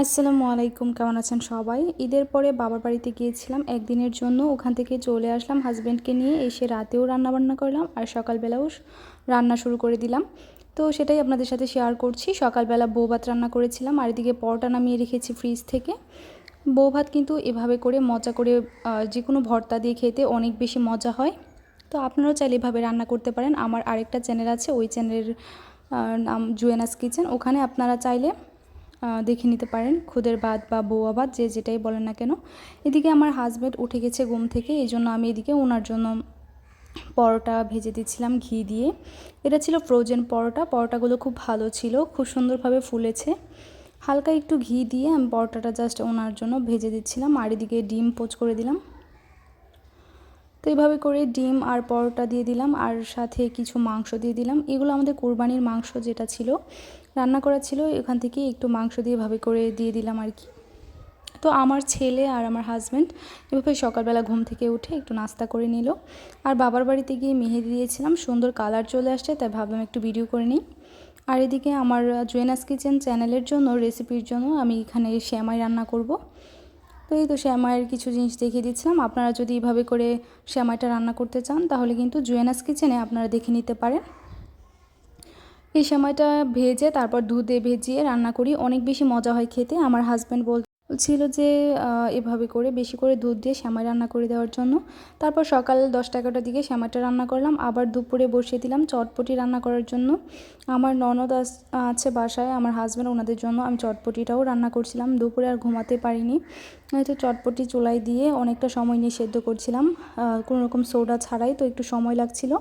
আসসালামু আলাইকুম, কেমন আছেন সবাই? ঈদের পরে বাবার বাড়িতে গিয়েছিলাম, একদিনের জন্য ওখান থেকে চলে আসলাম হাজব্যান্ডকে নিয়ে এসে রাতেও রান্না বান্না করলাম আর সকালবেলাও রান্না শুরু করে দিলাম। তো সেটাই আপনাদের সাথে শেয়ার করছি। সকালবেলা বউ ভাত রান্না করেছিলাম, আর এদিকে পরোটা নামিয়ে রেখেছি ফ্রিজ থেকে। বউ ভাত কিন্তু এভাবে করে মজা করে যে কোনো ভর্তা দিয়ে খেতে অনেক বেশি মজা হয়। তো আপনারাও চাইলে এভাবে রান্না করতে পারেন। আমার আরেকটা চ্যানেল আছে, ওই চ্যানেলের নাম জুয়েনাস কিচেন। ওখানে আপনারা চাইলে দেখে নিতে পারেন। খুদের ভাত বা বৌয়া ভাত, যে যেটাই বলেন না কেন। এদিকে আমার হাজব্যান্ড উঠে গেছে ঘুম থেকে, এই জন্য আমি এদিকে ওনার জন্য পরোটা ভেজে দিচ্ছিলাম ঘি দিয়ে। এটা ছিল ফ্রোজেন পরোটা। পরোটাগুলো খুব ভালো ছিল, খুব সুন্দরভাবে ফুলেছে। হালকা একটু ঘি দিয়ে আমি পরোটাটা জাস্ট ওনার জন্য ভেজে দিচ্ছিলাম। আর এদিকে ডিম পোচ করে দিলাম। তো এইভাবে করে ডিম আর পরোটা দিয়ে দিলাম, আর সাথে কিছু মাংস দিয়ে দিলাম। এগুলো আমাদের কোরবানির মাংস যেটা ছিল, রান্না করা ছিল, এখান থেকে একটু মাংস দিয়ে ভাবে করে দিয়ে দিলাম আর কি। তো আমার ছেলে আর আমার হাজব্যান্ড এভাবে সকালবেলা ঘুম থেকে উঠে একটু নাস্তা করে নিল। আর বাবার বাড়িতে গিয়ে মেহেদি দিয়েছিলাম, সুন্দর কালার চলে আসছে, তাই ভাবলাম একটু ভিডিও করে নিই। আর এদিকে আমার জুয়েনাস কিচেন চ্যানেলের জন্য রেসিপির জন্য আমি এখানে শ্যামাই রান্না করব। তো এই তো শ্যামায়ের কিছু জিনিস দেখিয়ে দিচ্ছিলাম। আপনারা যদি এইভাবে করে শ্যামাইটা রান্না করতে চান, তাহলে কিন্তু জুয়েনাস কিচেনে আপনারা দেখে নিতে পারেন। এই সময়টা ভেজে, তারপর দুধে ভেজিয়ে রান্না করি। অনেক বেশি মজা হয় খেতে। আমার হাজব্যান্ড বলছিল যে এভাবে করে বেশি করে দুধ দিয়ে শ্যামাই রান্না করে দেওয়ার জন্য। তারপর সকাল দশটা এগারোটার দিকে শ্যামাইটা রান্না করলাম। আবার দুপুরে বসিয়ে দিলাম চটপটি রান্না করার জন্য। আমার ননদ আছে বাসায়, আমার হাজব্যান্ড ওনাদের জন্য আমি চটপটিটাও রান্না করছিলাম। দুপুরে আর ঘুমাতে পারিনি। হয়তো চটপটি চুলাই দিয়ে অনেকটা সময় নিয়ে সেদ্ধ করছিলাম। কোনো রকম সোডা ছাড়াই তো একটু সময় লাগছিল।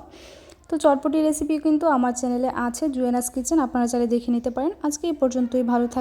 তো চটপটি রেসিপি কিন্তু আমার চ্যানেলে আছে, জুয়েনাস কিচেন। আপনারা চাইলে দেখে নিতে পারেন। আজকে এই পর্যন্তই। ভালো থাক